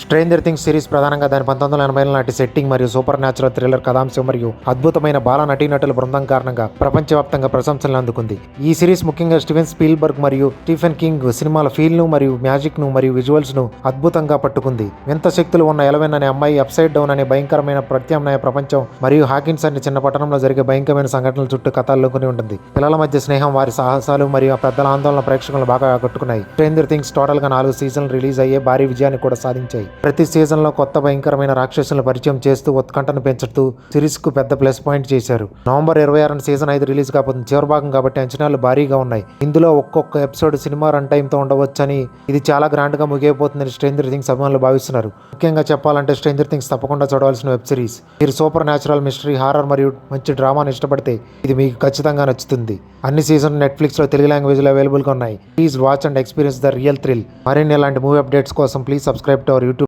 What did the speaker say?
Stranger things series ప్రధానంగా దాని పంతొమ్మిది వందల ఎనభై నాటి సెట్టింగ్ మరియు సూపర్ న్యాచురల్ థ్రిల్లర్ కథాంశం మరియు అద్భుతమైన బాల నటీనటుల బృందం కారణంగా ప్రపంచవ్యాప్తంగా ప్రశంసలు అందుకుంది. ఈ సిరీస్ ముఖ్యంగా స్టీవెన్ స్పీల్బర్గ్ మరియు స్టీఫెన్ కింగ్ సినిమాల ఫీల్ను మరియు మ్యాజిక్ను మరియు విజువల్స్ను అద్భుతంగా పట్టుకుంది. వింత శక్తులు ఉన్న ఎలవెన్ అనే అమ్మాయి అప్సైడ్ డౌన్ అనే భయంకరమైన ప్రత్యామ్నాయ ప్రపంచం మరియు హాకిన్స్ అనే చిన్న పట్టణంలో జరిగే భయంకరమైన సంఘటనల చుట్టూ కథల్లోకొని ఉంటుంది. పిల్లల మధ్య స్నేహం వారి సాహసాలు మరియు ఆ పెద్దల ఆందోళన ప్రేక్షకులను బాగా ఆకట్టుకున్నాయి. స్ట్రేంజర్ థింగ్స్ టోటల్గా నాలుగు సీజన్లు రిలీజ్ అయ్యే భారీ విజయాన్ని కూడా సాధించాయి. ప్రతి సీజన్లో కొత్త భయంకరమైన రాక్షసులను పరిచయం చేస్తూ ఉత్కంఠను పెంచుతూ సిరీస్కు పెద్ద ప్లస్ పాయింట్ చేశారు. నవంబర్ ఇరవై ఆరున సీజన్ ఐదు రిలీజ్ కాబోతుంది. చివరి భాగం కాబట్టి అంచనాలు భారీగా ఉన్నాయి. ఇందులో ఒక్కొక్క ఎపిసోడ్ సినిమా రన్ టైమ్తో ఉండవచ్చని ఇది చాలా గ్రాండ్గా ముగియబోతుందని స్ట్రేంజర్ థింగ్స్ అభిమానులు భావిస్తున్నారు. ముఖ్యంగా చెప్పాలంటే స్ట్రేంజర్ థింగ్స్ తప్పకుండా చూడవలసిన వెబ్ సిరీస్. మీరు సూపర్ న్యాచురల్ మిస్టరీ హారర్ మరియు మంచి డ్రామాను ఇష్టపడితే ఇది మీకు ఖచ్చితంగా నచ్చుతుంది. అన్ని సీజన్ నెట్ఫ్లిక్స్లో తెలుగు లాంగ్వేజ్లో అవైలబుల్గా ఉన్నాయి. Please watch and experience the real thrill. మరిన్ని ఇలాంటి మూవీ అప్డేట్స్ కోసం ప్లీజ్ సబ్స్క్రైబ్ టు అవర్